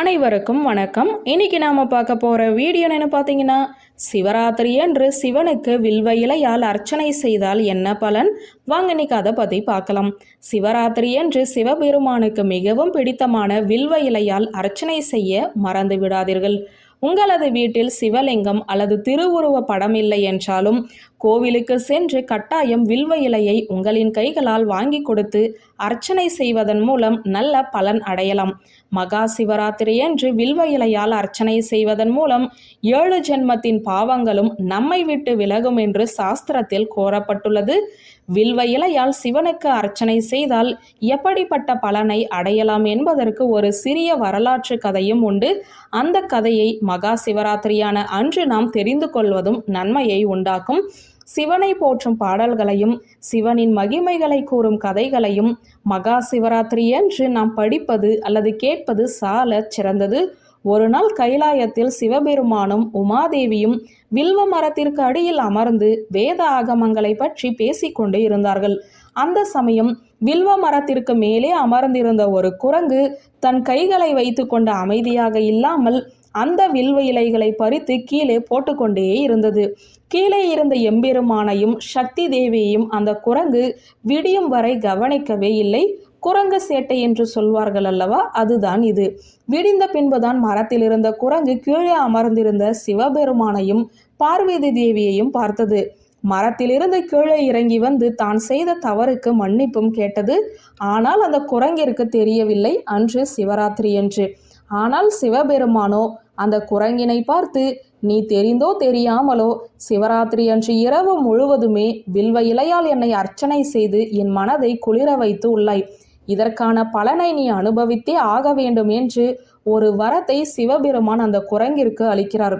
அனைவருக்கும் வணக்கம். இன்னைக்கு நாம பார்க்க போற வீடியோ என்ன பார்த்தீங்கன்னா சிவராத்திரி என்று சிவனுக்கு வில்வ இலையால் அர்ச்சனை செய்தால் என்ன பலன்? வாங்க இன்னைக்கு அதை பற்றி பார்க்கலாம். சிவராத்திரி என்று சிவபெருமானுக்கு மிகவும் பிடித்தமான வில்வ இலையால் அர்ச்சனை செய்ய மறந்து விடாதீர்கள். உங்களது வீட்டில் சிவலிங்கம் அல்லது திருவுருவ படம் இல்லை என்றாலும் கோவிலுக்கு சென்று கட்டாயம் வில்வ இலையை உங்களின் கைகளால் வாங்கி கொடுத்து அர்ச்சனை செய்வதன் மூலம் நல்ல பலன் அடையலாம். மகா சிவராத்திரியன்று வில்வ இலையால் அர்ச்சனை செய்வதன் மூலம் ஏழு ஜென்மத்தின் பாவங்களும் நம்மை விட்டு விலகும் என்று சாஸ்திரத்தில் கோரப்பட்டுள்ளது வில்வ இலையால் சிவனுக்கு அர்ச்சனை செய்தால் எப்படிப்பட்ட பலனை அடையலாம் என்பதற்கு ஒரு சிறிய வரலாற்று கதையும் உண்டு. அந்த கதையை மகா சிவராத்திரியான அன்று நாம் தெரிந்து கொள்வதும் நன்மையை உண்டாக்கும். சிவனை போற்றும் பாடல்களையும் சிவனின் மகிமைகளை கூறும் கதைகளையும் மகா சிவராத்திரி என்று நாம் படிப்பது அல்லது கேட்பது சால சிறந்தது. ஒரு நாள் கைலாயத்தில் சிவபெருமானும் உமாதேவியும் வில்வ மரத்திற்கு அடியில் அமர்ந்து வேத ஆகமங்களை பற்றி பேசிக்கொண்டு இருந்தார்கள். அந்த சமயம் வில்வ மரத்திற்கு மேலே அமர்ந்திருந்த ஒரு குரங்கு தன் கைகளை வைத்துக்கொண்டு அமைதியாக இல்லாமல் அந்த வில்வ இலைகளை பறித்து கீழே போட்டுக்கொண்டே இருந்தது. கீழே இருந்த எம்பெருமானையும் சக்தி தேவியையும் அந்த குரங்கு விடியும் வரை கவனிக்கவே இல்லை. குரங்கு சேட்டை என்று சொல்வார்கள் அல்லவா? அதுதான் இது. விடிந்த பின்புதான் மரத்தில் இருந்த குரங்கு கீழே அமர்ந்திருந்த சிவபெருமானையும் பார்வதி தேவியையும் பார்த்தது. மரத்திலிருந்து கீழே இறங்கி வந்து தான் செய்த தவறுக்கு மன்னிப்பும் கேட்டது. ஆனால் அந்த குரங்கிற்கு தெரியவில்லை. அன்று சிவராத்திரி என்று ஆனால் சிவபெருமானோ அந்த குரங்கினை பார்த்து நீ தெரிந்தோ தெரியாமலோ சிவராத்திரி அன்று இரவு முழுவதுமே வில்வ இலையால் என்னை அர்ச்சனை செய்து என் மனதை குளிர வைத்து உள்ளாய். இதற்கான பலனை நீ அனுபவித்தே ஆக வேண்டும் என்று ஒரு வரத்தை சிவபெருமான் அந்த குரங்கிற்கு அளிக்கிறார்.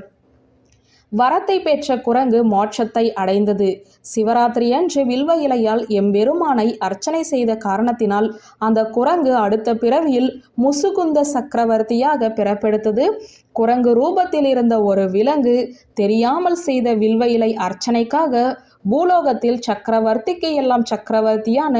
வரத்தை பெற்ற குரங்கு மோட்சத்தை அடைந்தது. சிவராத்திரி அன்று வில்வ இலையால் எம்பெருமானை அர்ச்சனை செய்த காரணத்தினால் அந்த குரங்கு அடுத்த பிறவியில் முசுகுந்த சக்கரவர்த்தியாக பிறப்பெடுத்தது. குரங்கு ரூபத்தில் இருந்த ஒரு விலங்கு தெரியாமல் செய்த வில்வ இலை அர்ச்சனைக்காக பூலோகத்தில் சக்கரவர்த்திக்கு எல்லாம் சக்கரவர்த்தியான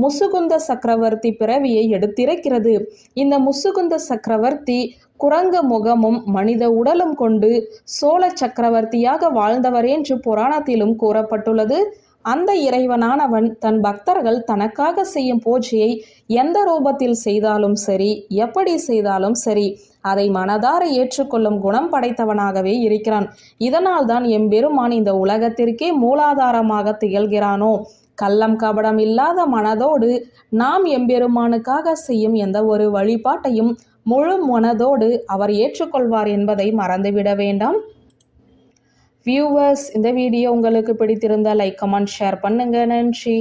முசுகுந்த சக்கரவர்த்தி பிறவியை எடுத்திருக்கிறது. இந்த முசுகுந்த சக்கரவர்த்தி குரங்கு முகமும் மனித உடலும் கொண்டு சோழ சக்கரவர்த்தியாக வாழ்ந்தவர் என்று புராணத்திலும் கூறப்பட்டுள்ளது. அந்த இறைவனானவன் தன் பக்தர்கள் தனக்காக செய்யும் பூஜையை எந்த ரூபத்தில் செய்தாலும் சரி எப்படி செய்தாலும் சரி அதை மனதார ஏற்றுக்கொள்ளும் குணம் படைத்தவனாகவே இருக்கிறான். இதனால்தான் எம்பெருமான் இந்த உலகத்திற்கே மூலாதாரமாக திகழ்கிறானோ? கள்ளம் கபடம் இல்லாத மனதோடு நாம் எம்பெருமானுக்காக செய்யும் எந்த ஒரு வழிபாட்டையும் முழு மனதோடு அவர் ஏற்றுக்கொள்வார் என்பதை மறந்துவிட வேண்டாம். வியூவர்ஸ் இந்த வீடியோ உங்களுக்கு பிடித்திருந்தால் லைக் கமெண்ட் ஷேர் பண்ணுங்க. நன்றி.